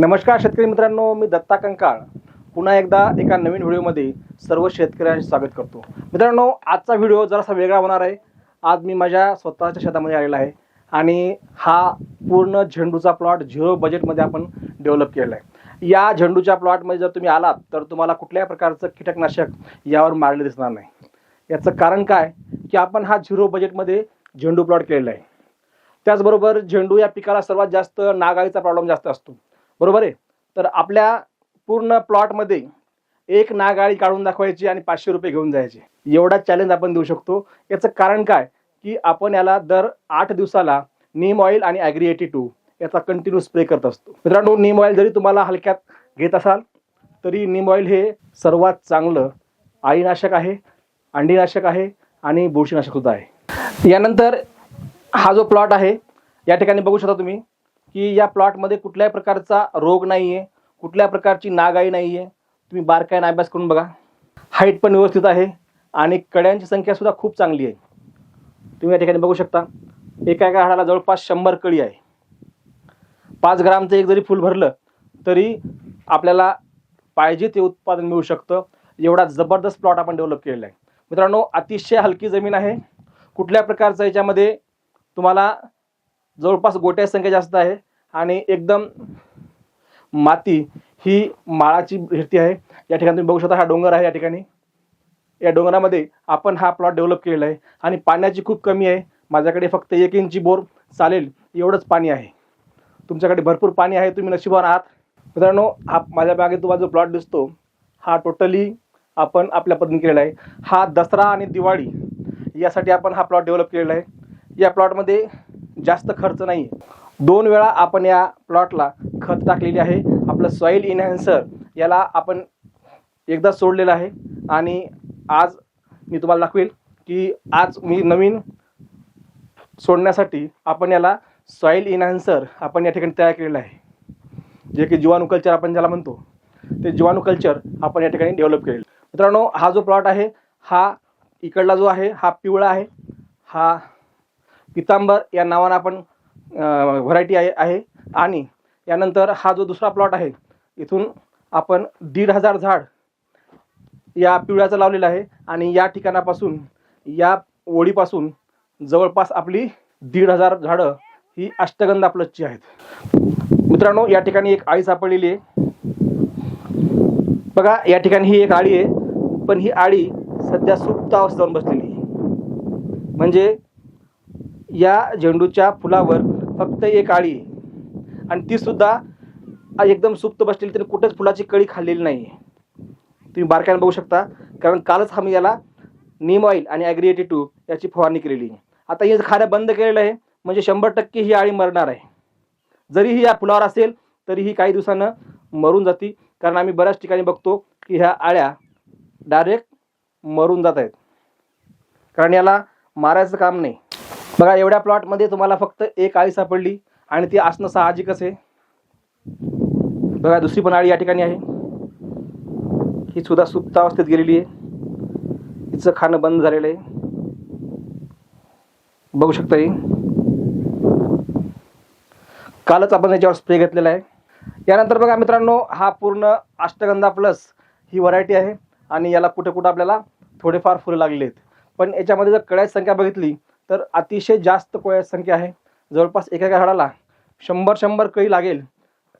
नमस्कार शेतकरी मित्रांनो मी दत्ता कंकाळ. पुन्हा एकदा एका नवीन व्हिडिओमध्ये सर्व शेतकऱ्यांचे स्वागत करतो. मित्रांनो आजचा व्हिडिओ जरासा वेगळा होणार आहे. आज मी माझ्या स्वतःच्या शेतामध्ये आलेला आहे आणि हा पूर्ण झेंडूचा प्लॉट झिरो बजेटमध्ये आपण डेव्हलप केलेला आहे. या झेंडूच्या प्लॉटमध्ये जर तुम्ही आलात तर तुम्हाला कुठल्याही प्रकारचं कीटकनाशक यावर मारले दिसणार नाही. याचं कारण काय? की आपण हा झिरो बजेटमध्ये झेंडू प्लॉट केलेला आहे. त्याचबरोबर झेंडू या पिकाला सर्वात जास्त नागाळीचा प्रॉब्लेम जास्त असतो. बरोबर आहे? तर आपल्या पूर्ण प्लॉटमध्ये एक नागाळी काढून दाखवायची आणि पाचशे रुपये घेऊन जायचे. एवढा चॅलेंज आपण देऊ शकतो. याचं कारण काय? की आपण याला दर आठ दिवसाला नीम ऑइल आणि ॲग्री एटी टू याचा कंटिन्यू स्प्रे करत असतो. मित्रांनो नीम ऑइल जरी तुम्हाला हलक्यात घेत असाल तरी नीम ऑइल हे सर्वात चांगलं आईनाशक आहे अंडीनाशक आहे आणि बुरशीनाशक सुद्धा आहे. यानंतर हा जो प्लॉट आहे या ठिकाणी बघू शकता तुम्ही की या प्लॉटमध्ये कुठल्याही प्रकारचा रोग नाही आहे कुठल्या प्रकारची नागाई नाही आहे तुम्ही बारकाईने अभ्यास करून बघा. हाईट पण व्यवस्थित आहे आणि कड्यांची संख्यासुद्धा खूप चांगली आहे. तुम्ही या ठिकाणी बघू शकता. एका एका हाडाला जवळपास शंभर कळी आहे. पाच ग्रामचं एक जरी फुल भरलं तरी आपल्याला पाहिजे ते उत्पादन मिळू शकतं. एवढा जबरदस्त प्लॉट आपण डेव्हलप केलेला आहे. मित्रांनो अतिशय हलकी जमीन आहे. कुठल्या प्रकारचं याच्यामध्ये तुम्हाला जवळपास गोट्याची संख्या जास्त आहे आणि एकदम माती ही माळाची भरती आहे. या ठिकाणी तुम्ही बघू शकता हा डोंगर आहे या ठिकाणी. या डोंगरामध्ये आपण हा प्लॉट डेव्हलप केलेला आहे आणि पाण्याची खूप कमी आहे. माझ्याकडे फक्त एक इंची बोर चालेल एवढंच पाणी आहे. तुमच्याकडे भरपूर पाणी आहे तुम्ही नशिबान आहात. मित्रांनो हा माझ्या बागेत तुम्हाला जो प्लॉट दिसतो हा टोटली आपण आपल्या पद्धतीने केलेला आहे. हा दसरा आणि दिवाळी यासाठी आपण हा प्लॉट डेव्हलप केलेला आहे. या प्लॉटमध्ये जास्त खर्च नाही दोन वेळा आपण या प्लॉटला खत टाकलेले आहे. आपलं सॉईल इन्हॅन्सर याला आपण एकदा सोडलेलं आहे. आणि आज मी तुम्हाला दाखवेल की आज मी नवीन सोडण्यासाठी आपण याला सॉईल इन्हान्सर आपण या ठिकाणी तयार केलेलं आहे. जे की जीवाणू कल्चर आपण ज्याला म्हणतो ते जीवाणू कल्चर आपण या ठिकाणी डेव्हलप केलेलं मित्रांनो हा जो प्लॉट आहे हा इकडला जो आहे हा पिवळा आहे हा पितांबर या नावानं आपण व्हरायटी आहे आहे. आणि यानंतर हा जो दुसरा प्लॉट आहे इथून आपण दीड हजार झाड या पिवळ्याचं लावलेलं आहे. आणि या ठिकाणापासून या ओळीपासून जवळपास आपली दीड हजार झाडं ही अष्टगंधा प्लसची आहेत. मित्रांनो या ठिकाणी एक आळी सापडलेली आहे. बघा या ठिकाणी ही एक आळी आहे. पण ही आळी सध्या सुप्त अवस्थेत जाऊन बसलेली आहे. म्हणजे या झेंडूच्या फुलावर फक्त एक आळी. आणि ती सुद्धा एकदम सुप्त बसलेली त्याने कुठेच फुलाची कळी खाल्लेली नाही. तुम्ही बारकाईने बघू शकता कारण कालच आम्ही याला नीम ऑइल आणि ॲग्रिएटी टू याची फवारणी केलेली. आता हे खाणं बंद केलेलं आहे म्हणजे शंभर टक्के ही आळी मरणार आहे. जरीही या फुलावर असेल तरीही काही दिवसानं मरून जाती. कारण आम्ही बऱ्याच ठिकाणी बघतो की ह्या आळ्या डायरेक्ट मरून जात आहेत. कारण याला मारायचं काम नाही. बघा एवढ्या प्लॉटमध्ये तुम्हाला फक्त एक आळी सापडली आणि ती असणं साहजिकच आहे. बघा दुसरी पण आळी या ठिकाणी आहे. ही सुद्धा सुप्त अवस्थेत गेलेली आहे. हिचं खाणं बंद झालेलं आहे. बघू शकता ही. कालच आपण याच्यावर स्प्रे घेतलेला आहे. यानंतर बघा मित्रांनो हा पूर्ण अष्टगंधा प्लस ही व्हरायटी आहे आणि याला कुठं कुठं आपल्याला थोडेफार फुलं लागले आहेत पण याच्यामध्ये जर कळ्याची संख्या बघितली तर अतिशय जास्त कोळ्या संख्या आहे. जवळपास एका एका झाडाला शंभर शंभर कळी लागेल.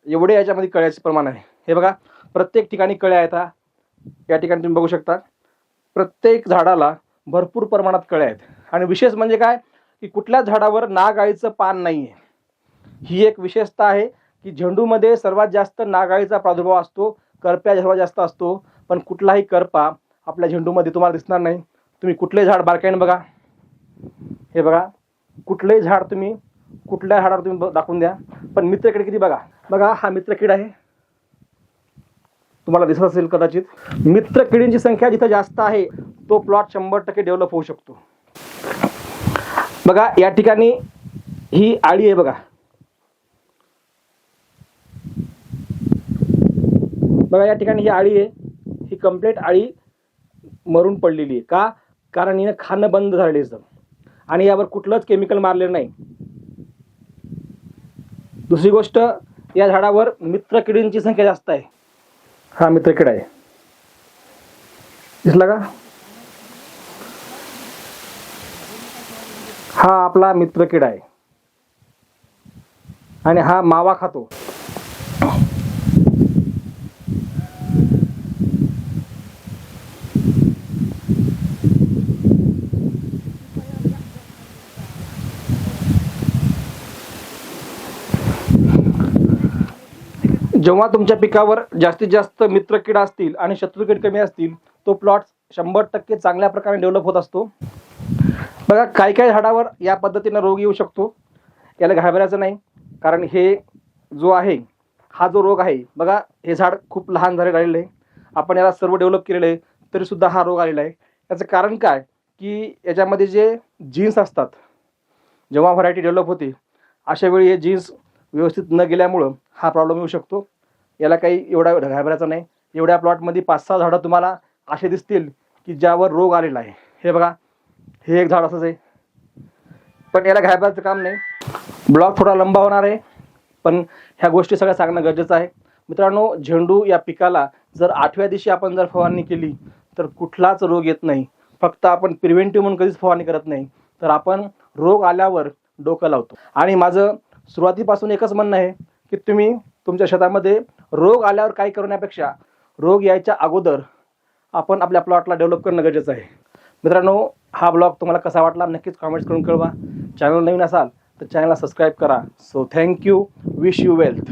एवढे याच्यामध्ये कळ्याचे प्रमाण आहे. हे बघा प्रत्येक ठिकाणी कळ्या आहेत या ठिकाणी तुम्ही बघू शकता. प्रत्येक झाडाला भरपूर प्रमाणात कळ्या आहेत. आणि विशेष म्हणजे काय? की कुठल्याच झाडावर नागाळीचं पान नाही आहे ही एक विशेषता आहे की झेंडूमध्ये सर्वात जास्त नागाळीचा प्रादुर्भाव असतो करप्या सर्वात जास्त असतो. पण कुठलाही करपा आपल्या झेंडूमध्ये तुम्हाला दिसणार नाही. तुम्ही कुठले झाड बारकाईने बघा. हे बघा कुठलंही झाड तुम्ही कुठल्या झाडावर तुम्ही ब- दाखवून द्या. पण मित्रकीड किती बघा. बघा हा मित्रकीड आहे. तुम्हाला दिसत असेल कदाचित. मित्रकिडींची संख्या जिथं जास्त आहे तो प्लॉट शंभर टक्के डेव्हलप होऊ शकतो. बघा या ठिकाणी ही आळी आहे बघा. बघा या ठिकाणी ही आळी आहे. ही कंप्लीट आळी मरून पडलेली आहे. का? कारण हिनं खाणं बंद झालेलं आहे एकदम. आणि यावर कुठलंच केमिकल मारलेलं नाही. दुसरी गोष्ट या झाडावर मित्रकिडींची संख्या जास्त आहे. हा मित्रकिडा आहे. दिसला का? हा आपला मित्रकिडा आहे. आणि हा मावा खातो. जेव्हा तुमच्या पिकावर जास्तीत जास्त मित्रकीड असतील आणि शत्रुकीड कमी असतील तो प्लॉट शंभर टक्के चांगल्या प्रकारे डेव्हलप होत असतो. बघा काही काही झाडावर या पद्धतीनं रोग येऊ शकतो. याला घाबरायचं नाही. कारण हे जो आहे हा जो रोग आहे बघा हे झाड खूप लहान झालेलं राहिलेलं आहे. आपण याला सर्व डेव्हलप केलेलं आहे तरीसुद्धा हा रोग आलेला आहे. याचं कारण काय? की याच्यामध्ये जे जीन्स असतात जेव्हा व्हरायटी डेव्हलप होते अशा वेळी हे जीन्स व्यवस्थित न गेल्यामुळं हा प्रॉब्लेम येऊ शकतो. याला काही एवढा घाबरायचा नाही. एवढ्या प्लॉटमध्ये पाच सहा झाडं तुम्हाला असे दिसतील की ज्यावर रोग आलेला आहे. हे बघा. हे एक झाड असंच आहे. पण याला घाबरायचं काम नाही. ब्लॉक थोडा लंबा होणार आहे. पण ह्या गोष्टी सगळ्या सांगणं गरजेचं आहे. मित्रांनो झेंडू या पिकाला जर आठव्या दिवशी आपण जर फवारणी केली तर कुठलाच रोग येत नाही. फक्त आपण प्रिव्हेंटिव्ह म्हणून कधीच फवारणी करत नाही. तर आपण रोग आल्यावर डोकं लावतो. आणि माझं सुरुवातीपासून एकच म्हणणं आहे की तुम्ही तुमच्या शेतामध्ये रोग आल्यावर काही करण्यापेक्षा रोग यायच्या अगोदर आपण आपल्या प्लॉटला डेव्हलप करणं गरजेचं आहे. मित्रांनो हा ब्लॉग तुम्हाला कसा वाटला नक्कीच कॉमेंट्स करून कळवा. चॅनल नवीन असाल तर चॅनलला सबस्क्राईब करा. So thank you wish you wealth